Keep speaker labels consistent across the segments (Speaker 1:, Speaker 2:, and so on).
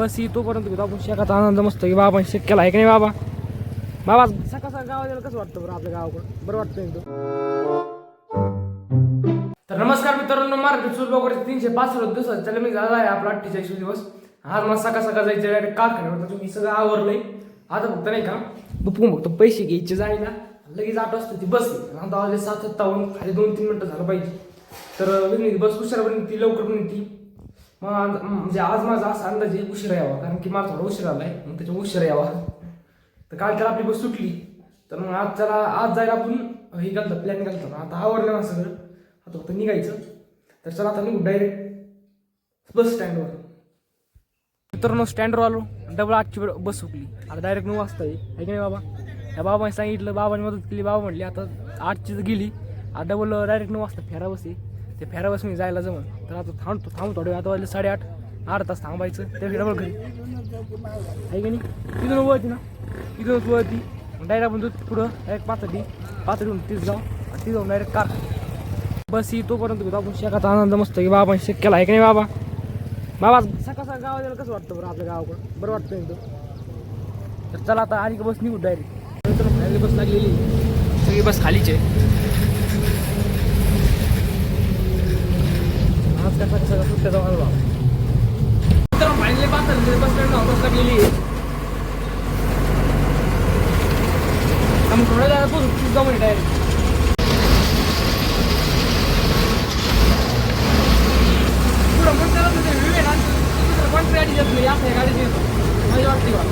Speaker 1: बस ही तोपर्यंत घेतो. आपण शेकाचा आनंद मस्त की बाबा शेक केला आहे का नाही बाबा? बाबा सकाळ सकाळ गावात कसं वाटतं बरं आपल्या गावाकडं? बरं वाटतं तर नमस्कार मित्रांनो मार्केट सुरू वगैरे तीनशे पासष्ट दिवसात चला मी झाला आहे आपला अठ्ठेचाळीस दिवस. आज मला सकाळ सकाळ जायचं डायरेक्ट कारखान्यावर. तुम्ही सगळं आवरलंय. आता फक्त नाही का बघू फक्त पैसे घ्यायचे जायला. लगेच आठ वाजता ती बस आता आले सात सत्तावन्न. खाली दोन तीन मिनटं झालं पाहिजे. तर बस उशिरा पण ती लवकर पण ती मग आज- म्हणजे आज माझा असा अंदाज आहे उशिरा यावा. कारण की मला थोडा उशीर आलाय. मग त्याच्या उशिरा यावा. तर काल त्याला आपली बस सुटली. तर मग आज त्याला आज जायला आपण हे घालतं प्लॅन घालतो. आता आवडलं ना सगळं. आता फक्त निघायचं. तर चला आता निघू डायरेक्ट बस स्टँडवर मित्रांनो स्टँडवर आलो. डबल आठची वेळ बस सुटली. आता डायरेक्ट नऊ वाजता आहे. की नाही बाबा? त्या बाबाने सांगितलं बाबाने मदत केली. बाबा म्हटली आता आठची तर गेली. आता डबल डायरेक्ट नऊ वाजता फेरा बस आहे. ते फेरा मी जायला जमन तर आता थांबतो थांबतो थोडे आता वाजले साडेआठ. आठ तास थांबायचं. त्या डबल घरी. आहे की नाही? तिथून वळती ना? तिथूनच वळती डायरेक्ट आपण दूध पुढं डायरेक्ट पातळी पाचडीहून तीच जाऊ. आणि ती जाऊन डायरेक्ट कार. बस ही तोपर्यंत घेतो आपण शेकाचा आनंद मस्त की बाबा शेक केला. आहे की नाही बाबा? बाबा सकाळ सकाळ गावात कसं वाटतं बरं आपल्या गावाकडं? बरं वाटतं एकदम. तर चला आता आली का बस निघू डायरेक्ट. नंतर बस लागलेली सगळी बस खालीच आहे. आज कसा कसा जाऊन आलो तर फायनली पाहतात बस स्टँड आम्ही थोड्या जागा पुढं पण त्याला तिथे व्ह्यू आहे ना गाडी येत नाही असं गाडी येतो माझी वाटते बा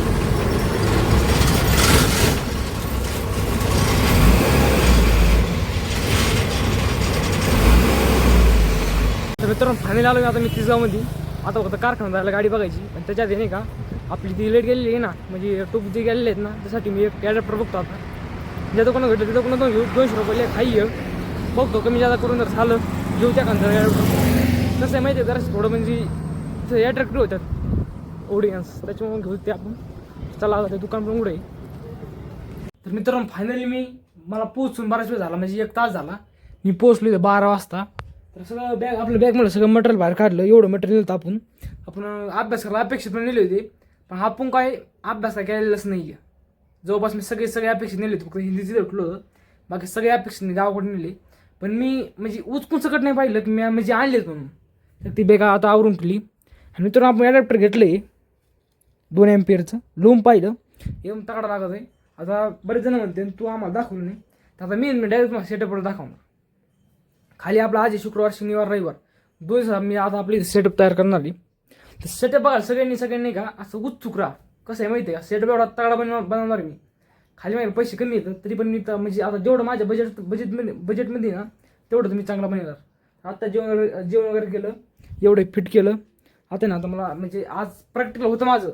Speaker 1: तर मित्रांनो फायनल आलो मी आता मी तिसगावमध्ये. आता फक्त कारखाना जायला गाडी बघायची. आणि त्याच्यात आहे नाही का आपली ती लेट गेलेली आहे ना म्हणजे टूप जे गेलेले आहेत ना त्यासाठी मी एक ॲडॅप्टर बघतो आता. ज्या दुकानात भेटलं त्या दुकानात घेऊ. दोनशे रुपये खाई ये बघतो कमी जादा करून जर झालं घेऊ त्या खांदा कसं आहे माहिती आहे जरा थोडं म्हणजे ॲट्रॅक्टिव्ह होतात. ऑडियन्स त्याच्यामुळे घेऊ ते आपण. चला आता ते दुकान पण उघडे तर मित्रांनो फायनली मी मला पोचून बराच वेळ झाला म्हणजे एक तास झाला. मी पोचलो इथं बारा वाजता. तर सगळं बॅग आपलं बॅगमध्ये सगळं मटेरियल बाहेर काढलं एवढं मटेरियल नेलं आपण आपण अभ्यास करायला अपेक्षित पण नेले होते. पण आपण काय अभ्यास काय केलेलाच नाही आहे जवळपास मी सगळे सगळे अपेक्षित नेले होते. फक्त हिंदीचे भेटलो होतं. बाकी सगळे अपेक्षित गावाकडे नेले. पण मी म्हणजे उचकून सकट नाही पाहिलं की मी म्हणजे आणलेच म्हणून. तर ती बॅग आता आवरून ठेवली. आणि मित्रांनो आपण ॲडॅप्टर घेतलं आहे दोन एम्पियरचं लूम पाहिलं. येऊन तकडा लागत आहे. आता बरेच जण म्हणते तू आम्हाला दाखवलं नाही. तर आता मी डायरेक्ट सेटअपवर दाखवणार. खाली आपला आज शुक्रवार शनिवार रविवार. दोन दिवसात मी आता आपली सेटअप तयार करणार आहे. तर सेटअप बघा सगळ्यांनी सगळ्यांनी का असं उत्सुक राहा. कसं आहे माहिती आहे का? सेटअप एवढा तगडा बनव बनवणार मी. खाली माझे पैसे कमी येतात तरी पण मी तर म्हणजे आता जेवढं माझ्या बजेट बजेटमध्ये बजेटमध्ये ना तेवढं तुम्ही चांगला बनवणार. आत्ता जेवण वगैरे जेवण वगैरे केलं एवढं फिट केलं. आता ना आता मला म्हणजे आज प्रॅक्टिकल होतं माझं.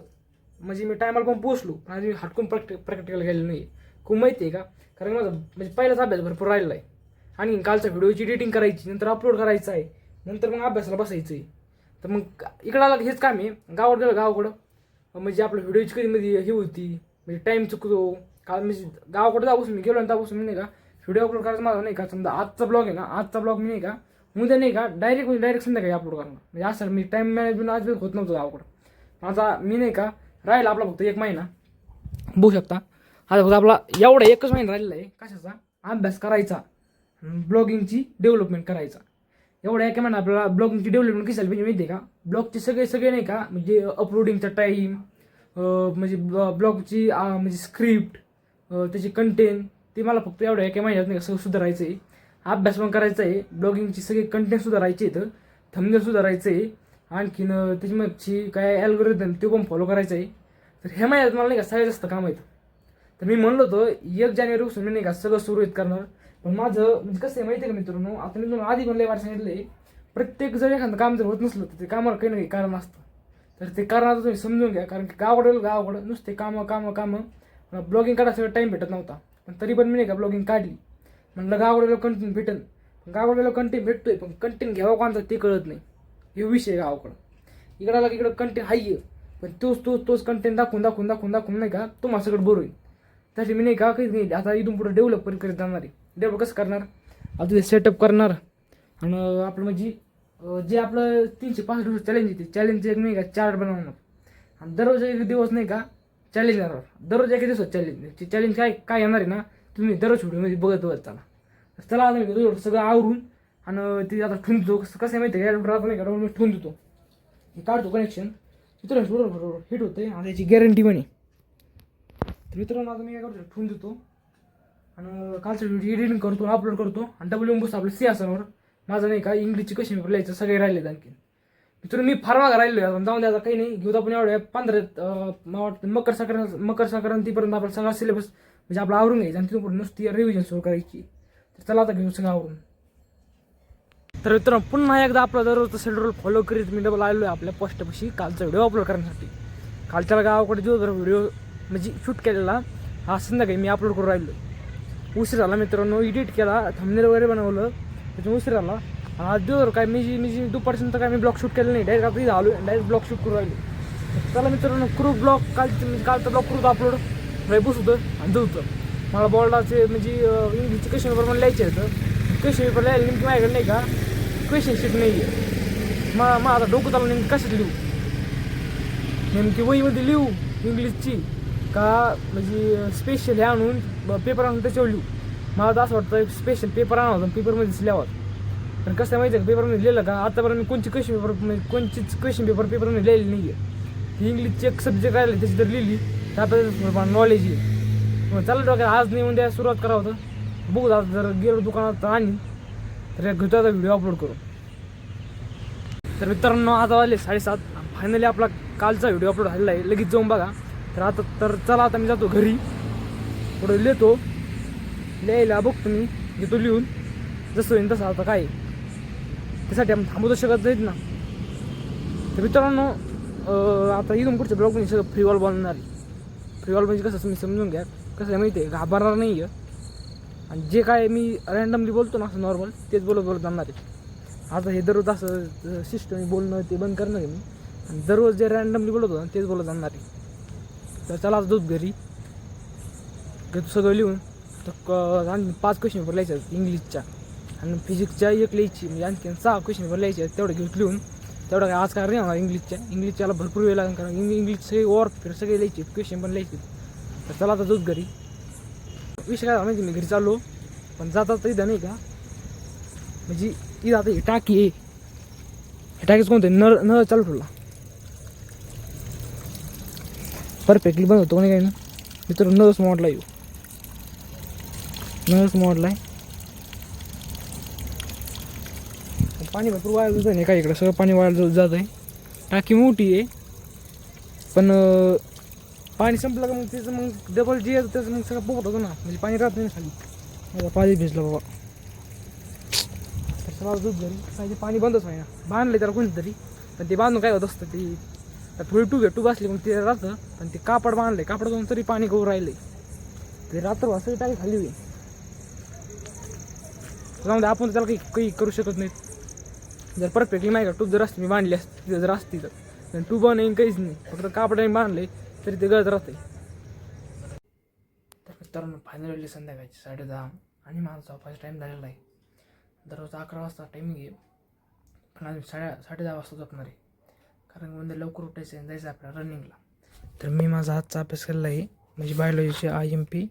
Speaker 1: म्हणजे मी टायमाला पण पोचलो पण आज मी हटकून प्रॅक्टिक प्रॅक्टिकल गेलेलं नाही खूप माहिती आहे का? कारण माझं म्हणजे पहिलाच अभ्यास भरपूर राहिलेला आहे. आणि कालचा व्हिडिओची एडिटिंग करायची नंतर अपलोड करायचं आहे नंतर मग अभ्यासाला बसायचं आहे तर मग इकडं आला हेच काम आहे. गावाकडं गेलं गावाकडं. म्हणजे आपलं व्हिडिओची कधीमध्ये हे होती म्हणजे टाईम चुकतो. काल म्हणजे गावाकडे जाऊन मी गेलो आणि त्यापासून मी नाही का व्हिडिओ अपलोड करायचं माझा नाही का. समजा आजचा ब्लॉग आहे ना आजचा ब्लॉग मी नाही का उद्या नाही का डायरेक्ट म्हणजे डायरेक्ट संध्याकाळी अपलोड करणार. म्हणजे असं मी टाईम मॅनेजमेंट आज होत नव्हतं गावाकडं. माझा मी नाही का राहिला आपला फक्त एक महिना. बघू शकता. आता फक्त आपला एवढा एकच महिना राहिलेला आहे. कशाचा? अभ्यास करायचा. ब्लॉगिंगची डेव्हलपमेंट करायचा. एवढ्या एका म्हणा आपल्याला ब्लॉगिंगची डेव्हलपमेंट कशी झाली पाहिजे माहिती आहे का? ब्लॉगचे सगळे सगळे नाही का म्हणजे अपलोडिंगचा टाईम म्हणजे ब्लॉगची म्हणजे स्क्रिप्ट त्याची कंटेंट ते मला फक्त एवढ्या एका महिन्यात नाही का सगळं सुधारायचं आहे अभ्यास पण करायचा आहे ब्लॉगिंगची सगळे कंटेंट सुधारायचे आहेत थंबनेल सुधारायचं आहे आणखीन त्याची मगची काय ॲल्गोरिदम ते पण फॉलो करायचं आहे तर ह्या महिन्यात मला नाही का सगळ्यात जास्त काम येतं तर मी म्हणलो होतो एक जानेवारीपासून मी नाही का सगळं सुरळीत करणार. पण माझं म्हणजे कसं आहे माहिती आहे का मित्रांनो आता मी तुम्हाला आधी पण लय वार सांगितलंय. प्रत्येक जर एखादं काम जर होत नसलं तर ते कामाला काही ना काही कारण असतं. तर ते कारण आता तुम्ही समजून घ्या कारण की गावाकडे गावाकडं नुसते कामं कामं कामं. ब्लॉगिंग काढायचं सगळं टाईम भेटत नव्हता. पण तरी पण मी नाही का ब्लॉगिंग काढली. म्हणलं गावाकडे कंटेंट भेटन. गावाकडे कंटेंट भेटतोय पण कंटेंट घ्यावा कोणता ते कळत नाही. हे विषय गावाकडं. इकडं आला की इकडं कंटेंट हाय पण तोच तोच तोच कंटेंट दाखवून दाखवून दाखवून दाखवून नाही का तो माझ्याकडे बरोबर होईल. त्यासाठी मी नाही का काही नाही. आता इथून पुढे डेव्हलप पण करीत जाणार आहे. डेव्हलप कसं करणार. आता ते सेटअप करणार. आणि आपलं म्हणजे जे आपलं तीनशे पासष्ट दिवस चॅलेंज येते चॅलेंज एक नाही का चार्ट बनवणार. आणि दररोज एक दिवस नाही का चॅलेंज येणार. दररोज एक दिवस चॅलेंज चॅलेंज काय काय येणार आहे ना तुम्ही दररोज व्हिडिओमध्ये बघत बघत चला चला आता मी सगळं आवरून आणि ते आता ठेवून देतो. कसं कसं आहे माहिती आहे का? नाही का मी ठेवून देतो. हे काढतो कनेक्शन मित्रांनो बरोबर बरोबर. हिट आहे आणि त्याची गॅरंटी पण आहे. तर मित्रांनो आता मी काय करतो ठेवून देतो. आणि कालचं व्हिडिओ एडिटिंग करतो अपलोड करतो. आणि डबल येऊन आपलं आपलं सिंहासनावर. माझं नाही का इंग्लिशची कशी पेपर लिहायचं सगळे राहिले आणखी मित्रांनो मी फार मागं राहिलो आहे जाऊन द्या आता काही नाही. घेऊ आपण एवढ्या पंधरा वाटतं मकर संक्रांत मकर संक्रांतीपर्यंत आपला सगळा सिलेबस म्हणजे आपला आवरून घ्यायचा आणि तिथून नुसती रिव्हिजन सुरू करायची. तर चला आता घेऊ सगळं आवरून. तर मित्रांनो पुन्हा एकदा आपला दररोजचा शेड्यूल फॉलो करीत मी डबल आलो आहे आपल्या पोस्टपाशी कालचा व्हिडिओ अपलोड करण्यासाठी. कालच्या गावाकडे जो जर व्हिडिओ म्हणजे शूट केलेला हा संध्याकाळी मी अपलोड करून राहिलो. उशीर झाला मित्रांनो एडिट केला थंबनेल वगैरे बनवलं. त्याच्यामुळे उशीर झाला आणि आज काय मी जी मी जी दुपारपर्यंत काय मी ब्लॉग शूट केलं नाही. डायरेक्ट आता आलो डायरेक्ट ब्लॉग शूट करू राहिली. चला मित्रांनो क्रू ब्लॉग कालचं कालचा ब्लॉग करू अपलोड बस होतं आणि होतं. मला बोर्डाचे म्हणजे इंग्लिशचे क्वेश्चन पेपर मला लिहायचे होतं. क्वेश्चन पेपर लिहायला नेमकी माझ्याकडे नाही का? क्वेश्चन शीट नाही आहे मग मग आता डोकं चालू नेमकी कशात लिहू? नेमकी वहीमध्ये लिहू इंग्लिशची का म्हणजे स्पेशल हे आणून पेपर आणून त्याच्यावर लिहू. मला तर असं वाटतं स्पेशल पेपर आणा होता पेपरमध्येच लिहावा पण कसं माहिती आहे का पेपरमध्ये लिहिलं का आतापर्यंत मी कोणची क्वेश्चन पेपर म्हणजे कोणचीच क्वेश्चन पेपर पेपरमध्ये लिहिलेली नाही आहे इंग्लिशची एक सब्जेक्ट राहिला त्याची जर लिहिली तर आपल्याला नॉलेज येईल. मग चालेल डॉक्टर आज नाही उद्या सुरुवात करा होतं. बघू आता जर गेलो दुकानात तर आणि तर घेतो आता व्हिडिओ अपलोड करू तर मित्रांनो आता वाजले साडेसात. फायनली आपला कालचा व्हिडिओ अपलोड झालेला आहे. लगेच जाऊन बघा. तर आता तर चला आता मी जातो घरी. पुढे लिहितो. लिहायला बघतो मी घेतो लिहून. जसं होईल तसं आता काय त्यासाठी आपण थांबू तर शकत नाहीत ना. तर मित्रांनो आता इथून पुढच्या ब्लॉगमध्ये सगळं फ्रीवॉल बनणार फ्रीवॉल म्हणजे कसं तुम्ही समजून घ्या. कसं आहे माहिती आहे घाबरणार नाही आहे आणि जे काय मी रँडमली बोलतो ना असं नॉर्मल तेच बोलत बोलत जाणार आहे. आता हे दररोज असं सिस्टम बोलणं ते बंद करणार आहे. मी आणि दररोज जे रँडमली बोलत होतो ना तेच बोलत जाणार आहे. तर चला आज दूध घरी. घेतो सगळं लिहून? तर क- पाच क्वेश्चन पेपर लिहायचे इंग्लिशच्या आणि फिजिक्सच्या एक लिहायची म्हणजे आणखी सहा क्वेश्चन पेपर लिहायचे तेवढं घेऊन लिहून. तेवढं काय आज काय नाही होणार इंग्लिशच्या इंग्लिशच्याला भरपूर वेळ लागेल कारण इंग इंग्लिश सगळे ओवर फिर सगळे लिहायचे क्वेश्चन पण लिहायचे तर चला आता दूध घरी. विषय काय माहिती मी घरी चाललो पण जाता तर इथं नाही का? म्हणजे इथं आता ही टाकी आहे. हे टाकीच कोणतं नळ नळ चालू ठेवला. परफेक्टली बंद होतो कोणी काही ना? मित्र नळच मोडला येऊ. नळच मोडला आहे. पाणी भरपूर वाया जात नाही का इकडं? सगळं पाणी वाया जात आहे टाकी मोठी आहे. पण पाणी संपलं का मग त्याचं मग डबल जे येतं त्याचं मग सगळं पोहत होतं ना. म्हणजे पाणी राहत नाही ना खाली. माझा पाणी भिजलं बाबा. सगळं दूध घरी पाहिजे पाणी बंदच आहे ना बांधलं त्याला कोणीतरी. पण ते बांधून काय होत असतं ते? थोडी टूब आहे. टूब असली मग ते राहतं. पण ते कापड बांधले कापड जाऊन तरी पाणी गहू राहिले ते रात्र वाजता टाकी खाली होईल. जाऊन दे आपण त्याला काही काही करू शकत नाहीत. जर परफेक्टली माहिती का टूब जर असते मी बांधली असती तिथं जर असती तर. टूब नाही काहीच नाही. फक्त कापडाने बांधले तरी ते गळत राहते तर मित्रांनो फायनल संध्याकाळची साडे दहा. आणि माझा झोपायचा टाईम झालेला आहे. दररोज अकरा वाजता टायमिंग आहे पण आम्ही साडे साडे दहा वाजता झोपणार आहे. कारण म्हणजे लवकर उठायचं आहे जायचं आपल्याला रनिंगला तर मी माझा आजचा अभ्यास केलेला आहे. म्हणजे बायोलॉजीचे आय एम पी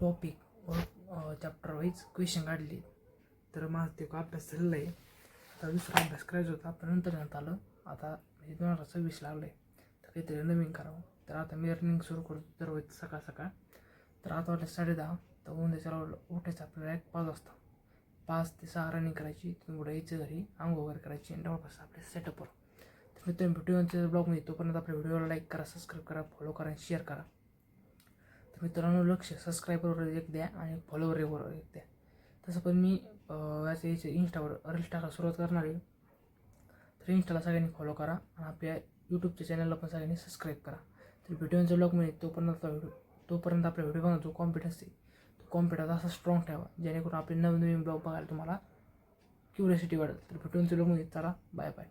Speaker 1: टॉपिक व चॅप्टर वाईज क्वेश्चन काढली. तर माझा ते अभ्यास झालेला आहे आता दुसरा अभ्यास करायचा होता पण नंतर नंतर आलं आता म्हणजे दोन हजार सव्वीस लागलं आहे तर काहीतरी नवीन करावं. तर आता मी रनिंग सुरू करतो दररोज सकाळ सकाळ. तर आता वाटलं साडे दहा तर उद्याच्याला उठायचं आपल्याला एक पाच वाजता. पाच ते सहा रनिंग करायची तिथून पुढे यायचं घरी आंघोळ वगैरे करायची आणि जवळपास आपल्या सेटअपवर तर मित्रांनो व्हिडिओच्या ब्लॉगमध्ये तोपर्यंत आपल्या व्हिडिओला लाईक करा सबस्क्राईब करा फॉलो करा आणि शेअर करा. तर मित्रांनो लक्ष सबस्क्राईबरवर एक द्या आणि फॉलोवरवर एक द्या. तसं पण मी अं, याचे इंस्टावर रील्स टाकायला सुरुवात करणार आहे. तर इंस्टाला सगळ्यांनी फॉलो करा आणि आपल्या यूट्यूबच्या चॅनलला पण सगळ्यांनी सबस्क्राईब करा. तर व्हिडिओचा ब्लॉग मिळेल तोपर्यंत आपला व्हिडिओ तोपर्यंत आपला व्हिडिओ बघा जो कॉन्फिडन्स आहे तो कॉन्फिडन्स असा स्ट्रॉंग ठेवा. जेणेकरून आपले नवीन नवीन ब्लॉग बघायला तुम्हाला क्युरियोसिटी वाढेल. तर व्हिडिओच्या ब्लॉगमध्ये चला बाय बाय